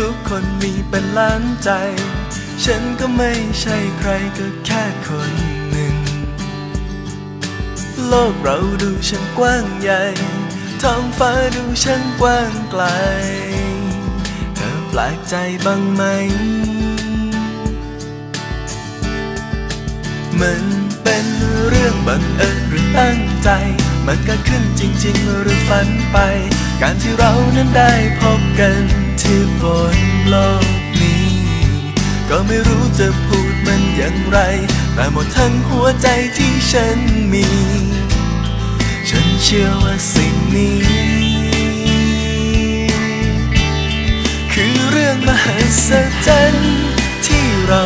ทุกคนมีเป็นล้านใจ ฉันก็ไม่ใช่ใครก็แค่คนหนึ่ง โลกเราดูช่างกว้างใหญ่ ท้องฟ้าดูช่างกว้างไกล เธอแปลกใจบ้างไหม มันเป็นเรื่องบังเอิญหรือตั้งใจ มันเกิดขึ้นจริง ๆ หรือฝันไป การที่เรานั้นได้พบกัน ที่บนโลกนี้ ก็ไม่รู้จะพูดมันอย่างไร แต่หมดทั้งหัวใจที่ฉันมี ฉันเชื่อว่าสิ่งนี้ คือเรื่องมหัศจรรย์ที่เรา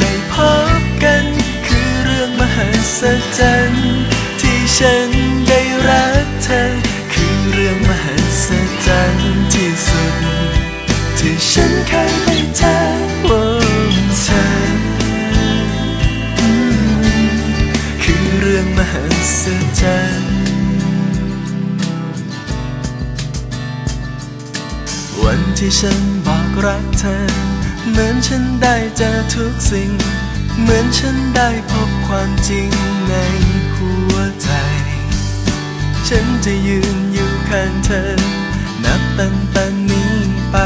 ได้พบกัน คือเรื่องมหัศจรรย์ที่ฉัน ที่ฉันบอกรักเธอ เหมือนฉันได้เจอทุกสิ่ง เหมือนฉันได้พบความจริงในหัวใจ ฉันจะยืนอยู่ข้างเธอ นับตั้งแต่นี้ไป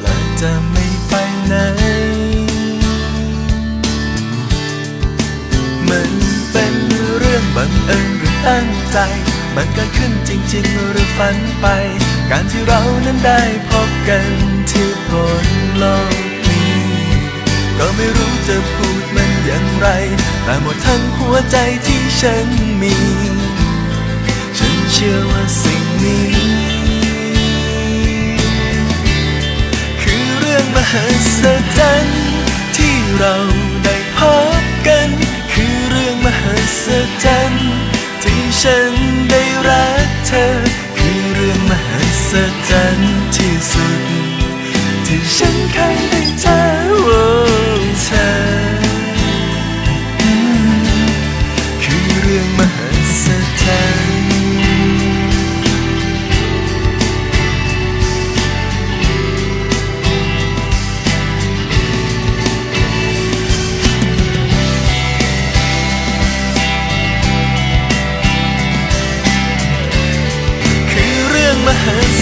และจะไม่ไปไหน มันเป็นเรื่องบังเอิญหรือตั้งใจ มันเกิดขึ้นจริง ๆ หรือฝันไป การที่เรานั้นได้พบกันที่บนโลกนี้ ก็ไม่รู้จะพูดมันอย่างไร แต่หมดทั้งหัวใจที่ฉันมี ฉันเชื่อว่าสิ่งนี้ คือเรื่องมหัศจรรย์ที่เราได้พบกัน คือเรื่องมหัศจรรย์ที่ฉันได้รักเธอ ศจรรย์ที่สุด ที่ฉันเคยได้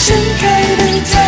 盛开的家。